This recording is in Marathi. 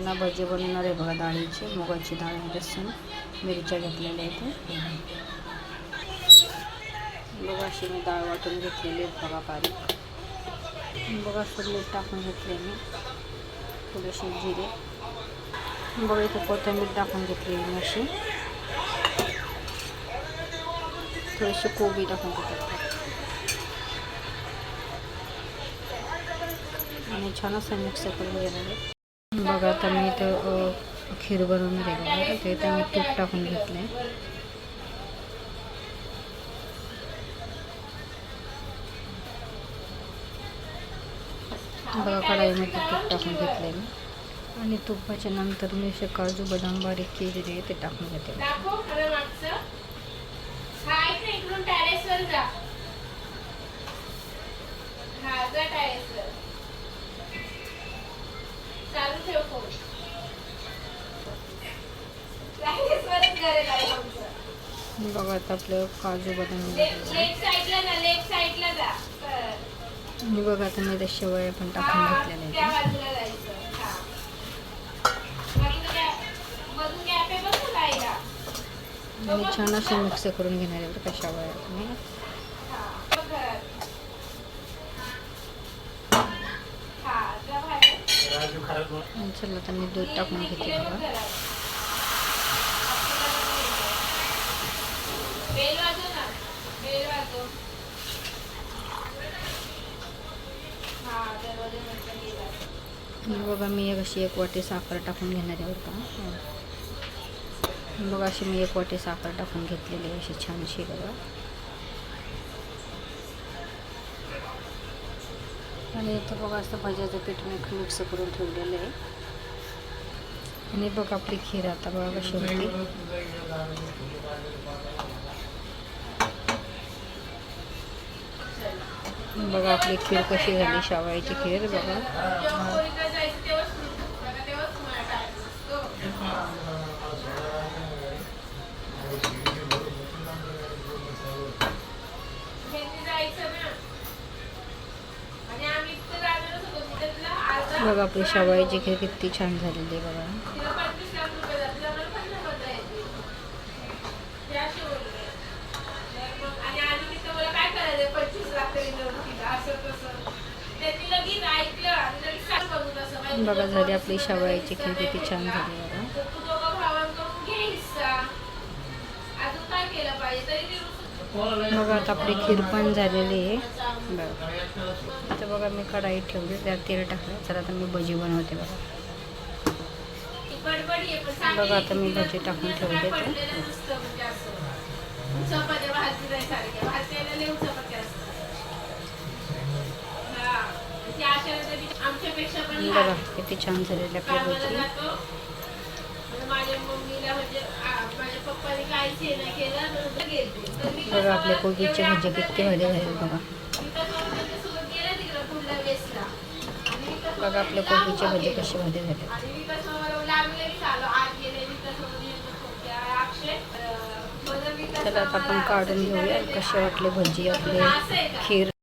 ना भजी बनवणार आहे बघा डाळीची मुगाची डाळ लसूण मिरच्या घेतलेल्या इथे. बघा अशी मी डाळ वाटून घेतलेली आहे बघा बारीक. बघा असं मीठ टाकून घेतले मी. थोडेसे जिरे. बघा इथे कोथिंबीर टाकून घेतलेली मी अशी. थोडीशी कोबी टाकून घेतली आणि छान असं मिक्स करून घेणार आहे. बघा आता मी इथं खीर बनवणार आहे बघा. ते इथं मी तूप टाकून घेतलं आहे बघा कढाईमध्ये तूप टाकून घेतलं आहे मी. आणि तुपाच्या नंतर मी असे काजू बदाम बारीक केलेले आहे ते टाकून घेते बघा आता आपलं काजू बदाम बघा आता मी त्या शेवया पण टाकून घेतलेल्या आणि छान असं मिक्स करून घेणार आहे बरं का शेवया तुम्ही चला आता मी दूध टाकून घेते बघा. बघा मी एक अशी एक वाटी साखर टाकून घेणार आहे का. बघा अशी मी एक वाटी साखर टाकून घेतलेली आहे अशी छानशी बघा. आणि इथं बघा असं भाज्याचं पीठ मी मिक्स करून ठेवलेलं आहे. आणि बघा आपली खीर आता बघा कशी होती. बघा आपली खीर कशी झाली शावायची खीर बघा. बघा आपली शावायची खीर किती छान झालेली आहे बघा. बघा झाली आपली शेवयाची खीर किती छान झाली बघा. बघा आता आपली खीर पण झालेली आहे. बघा आता बघा मी कढाई ठेवली त्यात तेल टाकलं. तर आता मी भजी बनवते बघा. बघा आता मी भजी टाकून तिला ठेवले बघा किती छान झालेली आपली कामाला बघा आपल्या कोबीचे कोबीची एवढ्या किती भारी झाली बघा. बघा आपल्या कोबीचे कोबीची कसे भजी केलं. कशी झाली चला आता आपण काढून घेऊया. कसे वाटले भजी आपले? खीर?